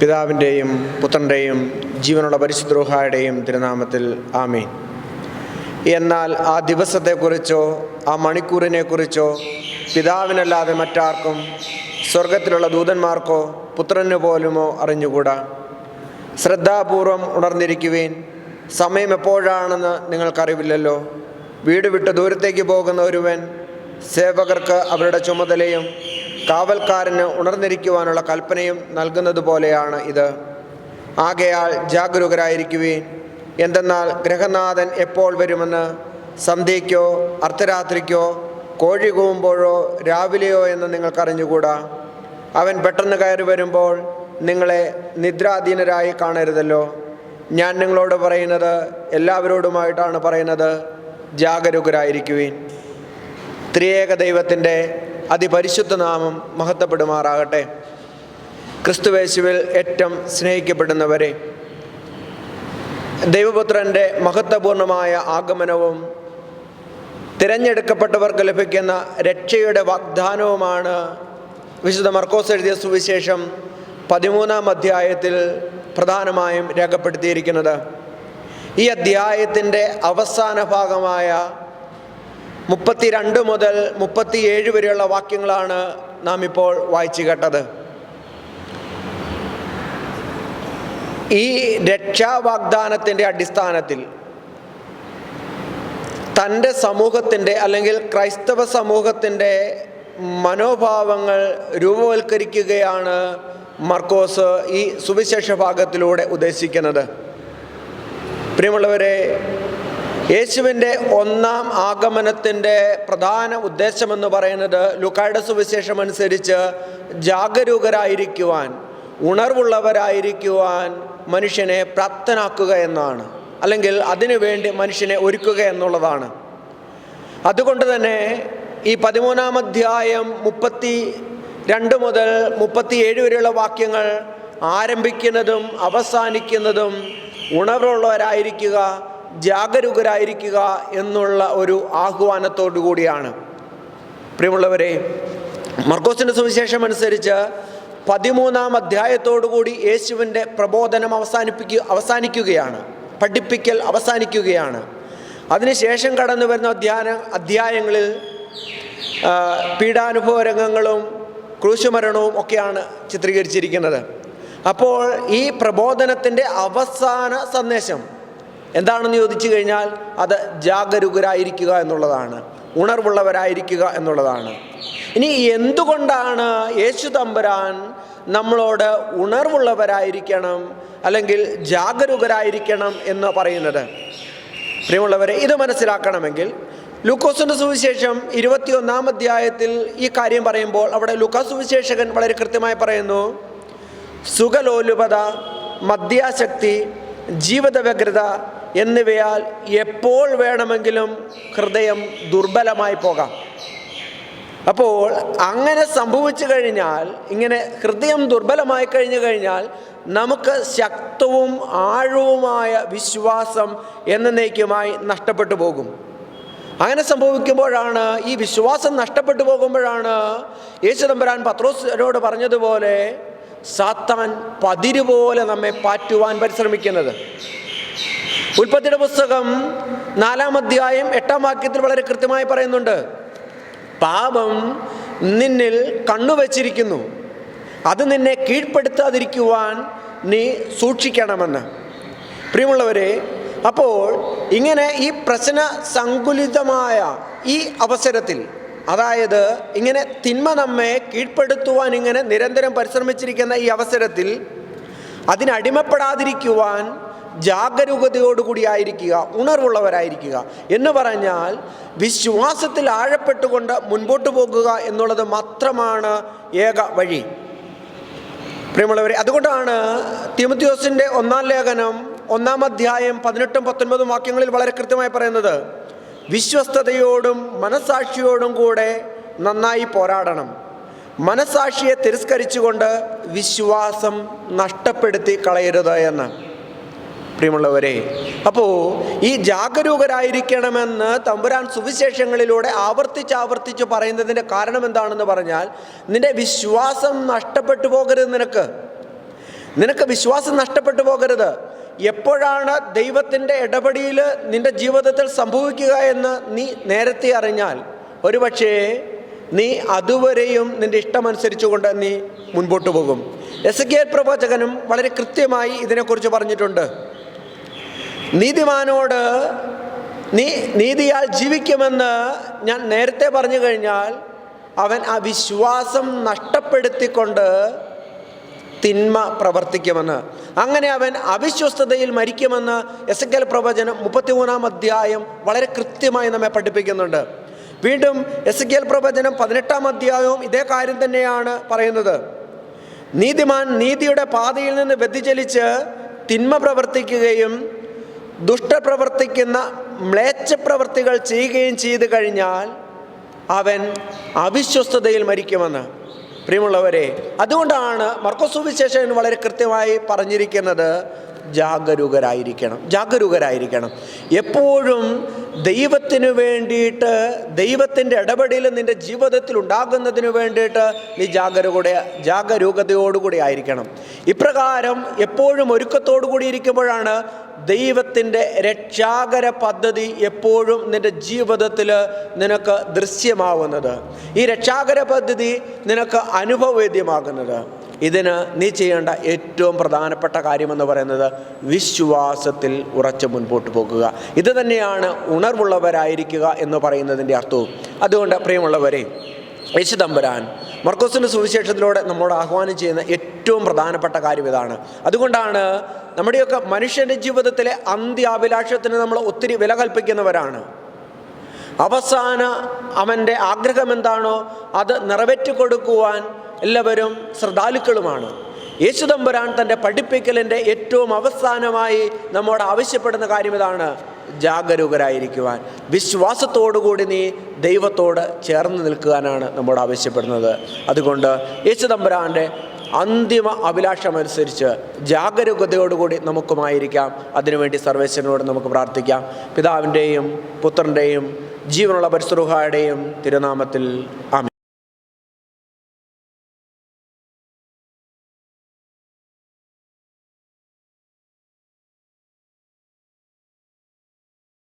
പിതാവിന്റെയും പുത്രന്റെയും ജീവനുള്ള പരിശുദ്രോഹായുടെയും തിരുനാമത്തിൽ ആമീൻ. എന്നാൽ ആ ദിവസത്തെക്കുറിച്ചോ ആ മണിക്കൂറിനെക്കുറിച്ചോ പിതാവിനല്ലാതെ മറ്റാർക്കും സ്വർഗത്തിലുള്ള ദൂതന്മാർക്കോ പുത്രന് പോലുമോ അറിഞ്ഞുകൂടാ. ശ്രദ്ധാപൂർവം ഉണർന്നിരിക്കുവേൻ. സമയം എപ്പോഴാണെന്ന് നിങ്ങൾക്കറിവില്ലല്ലോ. വീട് വിട്ട് ദൂരത്തേക്ക് പോകുന്ന ഒരുവൻ സേവകർക്ക് അവരുടെ ചുമതലയും കാവൽക്കാരന് ഉണർന്നിരിക്കുവാനുള്ള കൽപ്പനയും നൽകുന്നത് പോലെയാണ് ഇത്. ആകയാൽ ജാഗരൂകരായിരിക്കുവേൻ. എന്തെന്നാൽ ഗ്രഹനാഥൻ എപ്പോൾ വരുമെന്ന് സന്ധ്യയ്ക്കോ അർദ്ധരാത്രിക്കോ കോഴി കൂവുമ്പോഴോ രാവിലെയോ എന്ന് നിങ്ങൾക്കറിഞ്ഞുകൂടാ. അവൻ പെട്ടെന്ന് കയറി വരുമ്പോൾ നിങ്ങളെ നിദ്രാധീനരായി കാണരുതല്ലോ. ഞാൻ നിങ്ങളോട് പറയുന്നത് എല്ലാവരോടുമായിട്ടാണ് പറയുന്നത്. ജാഗരൂകരായിരിക്കുവിൻ. ത്രിയേക ദൈവത്തിന്റെ അതിപരിശുദ്ധ നാമം മഹത്വപ്പെടുമാറാകട്ടെ. ക്രിസ്തുവേശുവിൽ ഏറ്റവും സ്നേഹിക്കപ്പെടുന്നവരെ ദൈവപുത്രന്റെ മഹത്വപൂർണമായ ആഗമനവും തിരഞ്ഞെടുക്കപ്പെട്ടവർക്ക് ലഭിക്കുന്ന രക്ഷയുടെ വാഗ്ദാനവുമാണ് വിശുദ്ധ മർക്കോസ് എഴുതിയ സുവിശേഷം പതിമൂന്നാം അധ്യായത്തിൽ പ്രധാനമായും രേഖപ്പെടുത്തിയിരിക്കുന്നത്. ഈ അധ്യായത്തിന്റെ അവസാന ഭാഗമായ മുപ്പത്തിരണ്ട് മുതൽ മുപ്പത്തിയേഴ് വരെയുള്ള വാക്യങ്ങളാണ് നാം ഇപ്പോൾ വായിച്ചു കേട്ടത്. ഈ രക്ഷാവാഗ്ദാനത്തിന്റെ അടിസ്ഥാനത്തിൽ തന്റെ സമൂഹത്തിന്റെ അല്ലെങ്കിൽ ക്രൈസ്തവ സമൂഹത്തിന്റെ മനോഭാവങ്ങൾ രൂപവൽക്കരിക്കുകയാണ് മർക്കോസ് ഈ സുവിശേഷ ഭാഗത്തിലൂടെ ഉദ്ദേശിക്കുന്നത്. പ്രിയമുള്ളവരെ യേശുവിന്റെ ഒന്നാം ആഗമനത്തിന്റെ പ്രധാന ഉദ്ദേശമെന്ന് പറയുന്നത് ലുക്കായുടെ സുവിശേഷം അനുസരിച്ച് ജാഗരൂകരായിരിക്കുവാൻ ഉണർവുള്ളവരായിരിക്കുവാൻ മനുഷ്യനെ പ്രാപ്തനാക്കുക എന്നാണ്. അല്ലെങ്കിൽ അതിനുവേണ്ടി മനുഷ്യനെ ഒരുക്കുക എന്നുള്ളതാണ്. അതുകൊണ്ട് തന്നെ ഈ പതിമൂന്നാം അധ്യായം മുപ്പത്തി രണ്ട് മുതൽ മുപ്പത്തിയേഴ് വരെയുള്ള വാക്യങ്ങൾ ആരംഭിക്കുന്നതും അവസാനിക്കുന്നതും ഉണർവുള്ളവരായിരിക്കുക ജാഗരൂകരായിരിക്കുക എന്നുള്ള ഒരു ആഹ്വാനത്തോടു കൂടിയാണ് പ്രിയമുള്ളവരെ മർക്കോസിന്റെ സുവിശേഷം അനുസരിച്ച് പതിമൂന്നാം അധ്യായത്തോടുകൂടി യേശുവിന്റെ പ്രബോധനം അവസാനിപ്പിക്കുക അവസാനിക്കുകയാണ്. പഠിപ്പിക്കൽ അവസാനിക്കുകയാണ്. അതിനുശേഷം കടന്നു വരുന്ന അധ്യാന അധ്യായങ്ങളിൽ പീഡാനുഭവ രംഗങ്ങളും ക്രൂശുമരണവും ഒക്കെയാണ് ചിത്രീകരിച്ചിരിക്കുന്നത്. അപ്പോൾ ഈ പ്രബോധനത്തിന്റെ അവസാന സന്ദേശം എന്താണെന്ന് ചോദിച്ചു കഴിഞ്ഞാൽ അത് ജാഗരൂകരായിരിക്കുക എന്നുള്ളതാണ് ഉണർവുള്ളവരായിരിക്കുക എന്നുള്ളതാണ്. ഇനി എന്തുകൊണ്ടാണ് യേശു തമ്പുരാൻ നമ്മളോട് ഉണർവുള്ളവരായിരിക്കണം അല്ലെങ്കിൽ ജാഗരൂകരായിരിക്കണം എന്ന് പറയുന്നത്? പ്രിയമുള്ളവരെ ഇത് മനസ്സിലാക്കണമെങ്കിൽ ലൂക്കോസിന്റെ സുവിശേഷം ഇരുപത്തിയൊന്നാം അധ്യായത്തിൽ ഈ കാര്യം പറയുമ്പോൾ അവിടെ ലൂക്കാസ് സുവിശേഷകൻ വളരെ കൃത്യമായി പറയുന്നു സുഖലോലുപത മദ്യാശക്തി ജീവിത വ്യഗ്രത എന്നിവയാൽ എപ്പോൾ വേണമെങ്കിലും ഹൃദയം ദുർബലമായി പോകാം. അപ്പോൾ അങ്ങനെ സംഭവിച്ചു കഴിഞ്ഞാൽ ഇങ്ങനെ ഹൃദയം ദുർബലമായി കഴിഞ്ഞു കഴിഞ്ഞാൽ നമുക്ക് ശക്തവും ആഴവുമായ വിശ്വാസം എന്നേക്കുമായി നഷ്ടപ്പെട്ടു പോകും. അങ്ങനെ സംഭവിക്കുമ്പോഴാണ് ഈ വിശ്വാസം നഷ്ടപ്പെട്ടു പോകുമ്പോഴാണ് യേശുദമ്പരാൻ പത്രോസിനോട് പറഞ്ഞതുപോലെ സാത്താൻ പതിരുപോലെ നമ്മെ പാറ്റുവാൻ പരിശ്രമിക്കുന്നത്. ഉൽപ്പത്തിയുടെ പുസ്തകം നാലാം അധ്യായം എട്ടാം വാക്യത്തിൽ വളരെ കൃത്യമായി പറയുന്നുണ്ട്. പാപം നിന്നിൽ കണ്ണുവച്ചിരിക്കുന്നു അത് നിന്നെ കീഴ്പ്പെടുത്താതിരിക്കുവാൻ നീ സൂക്ഷിക്കണമെന്ന്. പ്രിയമുള്ളവരെ അപ്പോൾ ഇങ്ങനെ ഈ പ്രശ്ന സങ്കുലിതമായ ഈ അവസരത്തിൽ അതായത് ഇങ്ങനെ തിന്മ നമ്മെ കീഴ്പ്പെടുത്തുവാൻ ഇങ്ങനെ നിരന്തരം പരിശ്രമിച്ചിരിക്കുന്ന ഈ അവസരത്തിൽ അതിനടിമപ്പെടാതിരിക്കുവാൻ ജാഗരൂകതയോടുകൂടിയായിരിക്കുക ഉണർവുള്ളവരായിരിക്കുക എന്ന് പറഞ്ഞാൽ വിശ്വാസത്തിൽ ആഴപ്പെട്ടുകൊണ്ട് മുൻപോട്ട് പോകുക എന്നുള്ളത് മാത്രമാണ് ഏക വഴി. പ്രിയമുള്ളവരെ അതുകൊണ്ടാണ് തിമത്യോസിന്റെ ഒന്നാം ലേഖനം ഒന്നാം അധ്യായം പതിനെട്ടും പത്തൊൻപതും വാക്യങ്ങളിൽ വളരെ കൃത്യമായി പറയുന്നത് വിശ്വസ്തയോടും മനസാക്ഷിയോടും കൂടെ നന്നായി പോരാടണം. മനസാക്ഷിയെ തിരസ്കരിച്ചുകൊണ്ട് വിശ്വാസം നഷ്ടപ്പെടുത്തി കളയരുത് എന്ന്. പ്രിയമുള്ളവരെ അപ്പോൾ ഈ ജാഗരൂകരായിരിക്കണമെന്ന് തമ്പുരാൻ സുവിശേഷങ്ങളിലൂടെ ആവർത്തിച്ച് ആവർത്തിച്ച് പറയുന്നതിന്റെ കാരണം എന്താണെന്ന് പറഞ്ഞാൽ നിന്റെ വിശ്വാസം നഷ്ടപ്പെട്ടു പോകരുത് നിനക്ക്. നിനക്ക് വിശ്വാസം നഷ്ടപ്പെട്ടു പോകരുത്. എപ്പോഴാണ് ദൈവത്തിന്റെ ഇടപെടിയിൽ നിന്റെ ജീവിതത്തിൽ സംഭവിക്കുക എന്ന് നീ നേരത്തെ അറിഞ്ഞാൽ ഒരുപക്ഷേ നീ അതുവരെയും നിന്റെ ഇഷ്ടമനുസരിച്ചുകൊണ്ട് നീ മുൻപോട്ട് പോകും. എസ് കെ പ്രവാചകനും വളരെ കൃത്യമായി ഇതിനെക്കുറിച്ച് പറഞ്ഞിട്ടുണ്ട്. നീതിമാനോട് നീ നീതിയാൽ ജീവിക്കുമെന്ന് ഞാൻ നേരത്തെ പറഞ്ഞു കഴിഞ്ഞാൽ അവൻ ആ വിശ്വാസം നഷ്ടപ്പെടുത്തിക്കൊണ്ട് തിന്മ പ്രവർത്തിക്കുമെന്ന്. അങ്ങനെ അവൻ അവിശ്വസ്തതയിൽ മരിക്കുമെന്ന് എസ് കെൽ പ്രവചനം മുപ്പത്തിമൂന്നാം അധ്യായം വളരെ കൃത്യമായി നമ്മെ പഠിപ്പിക്കുന്നുണ്ട്. വീണ്ടും എസ് കെ എൽ പ്രവചനം പതിനെട്ടാം അധ്യായവും ഇതേ കാര്യം തന്നെയാണ് പറയുന്നത്. നീതിമാൻ നീതിയുടെ പാതയിൽ നിന്ന് വ്യതിചലിച്ച് തിന്മ പ്രവർത്തിക്കുകയും ദുഷ്ടപ്രവർത്തിക്കുന്ന മ്ലേച്ഛപ്രവർത്തികൾ ചെയ്യുകയും ചെയ്തു കഴിഞ്ഞാൽ അവൻ അവിശ്വസ്തതയിൽ മരിക്കുമെന്ന്. പ്രിയമുള്ളവരെ അതുകൊണ്ടാണ് മർക്കോസുവിശേഷൻ വളരെ കൃത്യമായി പറഞ്ഞിരിക്കുന്നത് ജാഗരൂകരായിരിക്കണം. ജാഗരൂകരായിരിക്കണം. എപ്പോഴും ദൈവത്തിന് വേണ്ടിയിട്ട് ദൈവത്തിന്റെ ഇടപെടൽ നിന്റെ ജീവിതത്തിൽ ഉണ്ടാകുന്നതിന് വേണ്ടിയിട്ട് നീ ജാഗരൂകത ജാഗരൂകതയോടുകൂടി ആയിരിക്കണം. ഇപ്രകാരം എപ്പോഴും ഒരുക്കത്തോടു കൂടി ഇരിക്കുമ്പോഴാണ് ദൈവത്തിന്റെ രക്ഷാകര പദ്ധതി എപ്പോഴും നിന്റെ ജീവിതത്തിൽ നിനക്ക് ദൃശ്യമാവുന്നത്. ഈ രക്ഷാകര പദ്ധതി നിനക്ക് അനുഭവവേദ്യമാകുന്നത് ഇതിന് നീ ചെയ്യേണ്ട ഏറ്റവും പ്രധാനപ്പെട്ട കാര്യമെന്ന് പറയുന്നത് വിശ്വാസത്തിൽ ഉറച്ചു മുൻപോട്ട് പോകുക. ഇത് തന്നെയാണ് ഉണർവുള്ളവരായിരിക്കുക എന്ന് പറയുന്നതിന്റെ അർത്ഥവും. അതുകൊണ്ട് പ്രിയമുള്ളവരെ യേശുദമ്പുരാൻ മർക്കോസിന്റെ സുവിശേഷത്തിലൂടെ നമ്മോട് ആഹ്വാനം ചെയ്യുന്ന ഏറ്റവും പ്രധാനപ്പെട്ട കാര്യം ഇതാണ്. അതുകൊണ്ടാണ് നമ്മുടെയൊക്കെ മനുഷ്യന്റെ ജീവിതത്തിലെ അന്ത്യാഭിലാഷത്തിന് നമ്മൾ ഒത്തിരി വില കൽപ്പിക്കുന്നവരാണ്. അവസാന അവന്റെ ആഗ്രഹം എന്താണോ അത് നിറവേറ്റി കൊടുക്കുവാൻ എല്ലാവരും ശ്രദ്ധാലുക്കളുമാണ്. യേശുദമ്പുരാൻ തന്റെ പഠിപ്പിക്കലിന്റെ ഏറ്റവും അവസാനമായി നമ്മോട് ആവശ്യപ്പെടുന്ന കാര്യം ഇതാണ്. ജാഗരൂകരായിരിക്കുവാൻ. വിശ്വാസത്തോടുകൂടി നീ ദൈവത്തോട് ചേർന്ന് നിൽക്കുവാനാണ് നമ്മോട് ആവശ്യപ്പെടുന്നത്. അതുകൊണ്ട് യേശുദമ്പുരാന്റെ അന്തിമ അഭിലാഷമനുസരിച്ച് ജാഗരൂകതയോടുകൂടി നമുക്കുമായിരിക്കാം. അതിനുവേണ്ടി സർവേശ്വരനോട് നമുക്ക് പ്രാർത്ഥിക്കാം. പിതാവിന്റെയും പുത്രന്റെയും ജീവനുള്ള പരിശ്രുഹായുടെയും തിരുനാമത്തിൽ ആമേ